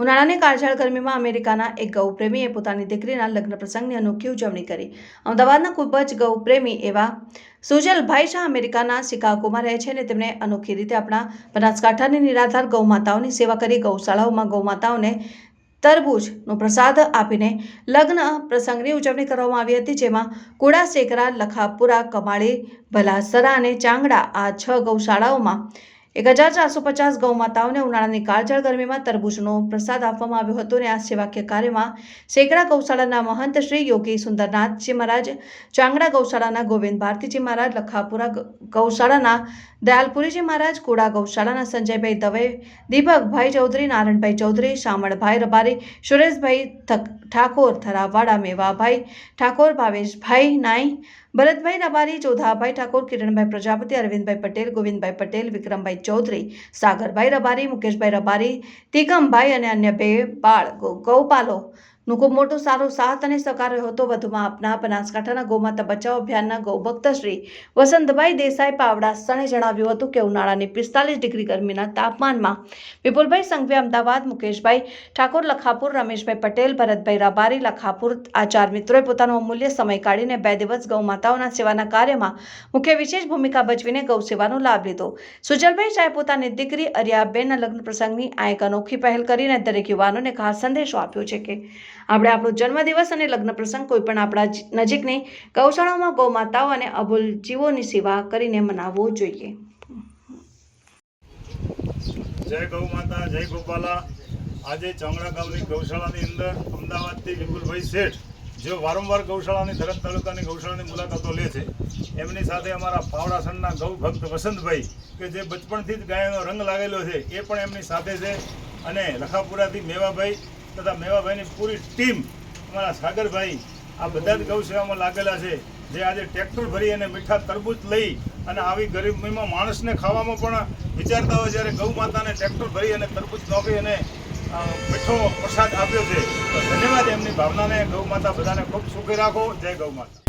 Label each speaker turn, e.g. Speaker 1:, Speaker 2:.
Speaker 1: ઉનાળાની કાળઝાળ ગરમીમાં અમેરિકાના એક ગૌપ્રેમીએ પોતાની દીકરીના લગ્ન પ્રસંગની અનોખી ઉજવણી કરી. અમદાવાદના ખૂબ જ ગૌપ્રેમી એવા સુજલભાઈ શાહ અમેરિકાના શિકાગોમાં રહે છે અને તેમણે અનોખી રીતે આપણા બનાસકાંઠાની નિરાધાર ગૌમાતાઓની સેવા કરી. ગૌશાળાઓમાં ગૌમાતાઓને તરબૂચનો પ્રસાદ આપીને લગ્ન પ્રસંગની ઉજવણી કરવામાં આવી હતી, જેમાં કુડા શેકરા લખાપુરા, કમાળી, ભલાસરા અને ચાંગડા આ છ ગૌશાળાઓમાં એક હજાર ચારસો પચાસ ગૌમાતાઓને ઉનાળાની કાળઝાળ ગરમીમાં તરબૂચનો પ્રસાદ આપવામાં આવ્યો હતો અને આ સેવાકીય કાર્યમાં શેકડા ગૌશાળાના મહંત શ્રી યોગી સુંદરનાથજી મહારાજ, ચાંગડા ગૌશાળાના ગોવિંદ ભારતીજી મહારાજ, લખાપુરા ગૌશાળાના દયાલપુરીજી મહારાજ, કુડા ગૌશાળાના સંજયભાઈ દવે, દીપકભાઈ ચૌધરી નારાયણભાઈ ચૌધરી, શામળભાઈ રબારી, સુરેશભાઈ ઠાકોર થરાવાડા, મેવાભાઈ ઠાકોર, ભાવેશભાઈ નાઈ ભરતભાઈ રબારી, ચૌધાભાઈ ઠાકોર, કિરણભાઈ પ્રજાપતિ, અરવિંદભાઈ પટેલ, ગોવિંદભાઈ પટેલ, વિક્રમભાઈ ચૌધરી, સાગરભાઈ રબારી, મુકેશભાઈ રબારી તિકમભાઈ અને અન્ય બે બાળ ગૌપાલો નું ખૂબ મોટો સારો સાથ અને સહકાર રહ્યો હતો. વધુમાં આપના બનાસકાંઠાના ગૌમાતા બચાવ અભિયાનના ગૌભક્ત શ્રી વસંતભાઈ દેસાઈ પાવડાસણે જણાવ્યું હતું કે ઉનાળાની પિસ્તાલીસ ડિગ્રી ગરમીના તાપમાનમાં વિપુલભાઈ સંઘવી, અમદાવાદ, મુકેશભાઈ ઠાકોર, લખાપુર, રમેશભાઈ પટેલ, ભરતભાઈ રબારી, લખાપુર આ ચાર મિત્રોએ પોતાનો અમૂલ્ય સમય કાઢીને બે દિવસ ગૌમાતાઓના સેવાના કાર્યમાં મુખ્ય વિશેષ ભૂમિકા ભજવીને ગૌ સેવાનો લાભ લીધો. સુજલભાઈ શાહે પોતાની દીકરી અરિયાબેનના લગ્ન પ્રસંગની આ એક અનોખી પહેલ કરીને દરેક યુવાનોને ખાસ સંદેશો આપ્યો છે કે આપણે આપણો જન્મદિવસ અને લગ્ન પ્રસંગ કોઈ પણ આપણા નજીકની ગૌશાળાઓમાં ગૌમાતાઓ અને અબોલ જીવોની સેવા કરીને મનાવવો જોઈએ.
Speaker 2: જય ગૌ માતા જય ગોપાલા. આજે ચામડા ગામની ગૌશાળાની અંદર અમદાવાદથી વિપુલભાઈ શેઠ, જેઓ વારંવાર ગૌશાળાની ધરમ તાલુકાની ગૌશાળાની મુલાકાતો લે છે, એમની સાથે અમારા પાવડાસણના ગૌ ભક્ત વસંતભાઈ કે જે બચપણથી જ ગાયનો રંગ લાગેલો છે, એ પણ એમની સાથે છે. અને લખાપુરાથી મેવાભાઈ તથા મેવાભાઈની પૂરી ટીમ અમારા સાગરભાઈ આ બધા જ ગૌસેવામાં લાગેલા છે. જે આજે ટ્રેક્ટર ભરી અને મીઠા તરબૂચ લઈ અને આવી ગરીબીમાં માણસને ખાવામાં પણ વિચારતા હોય જ્યારે ગૌ માતાને ટ્રેક્ટર ભરી અને તરબૂચ નોખી અને મીઠો પ્રસાદ આપ્યો છે. ધન્યવાદ એમની ભાવનાને. ગૌ માતા બધાને ખૂબ સુખી રાખો. જય ગૌ માતા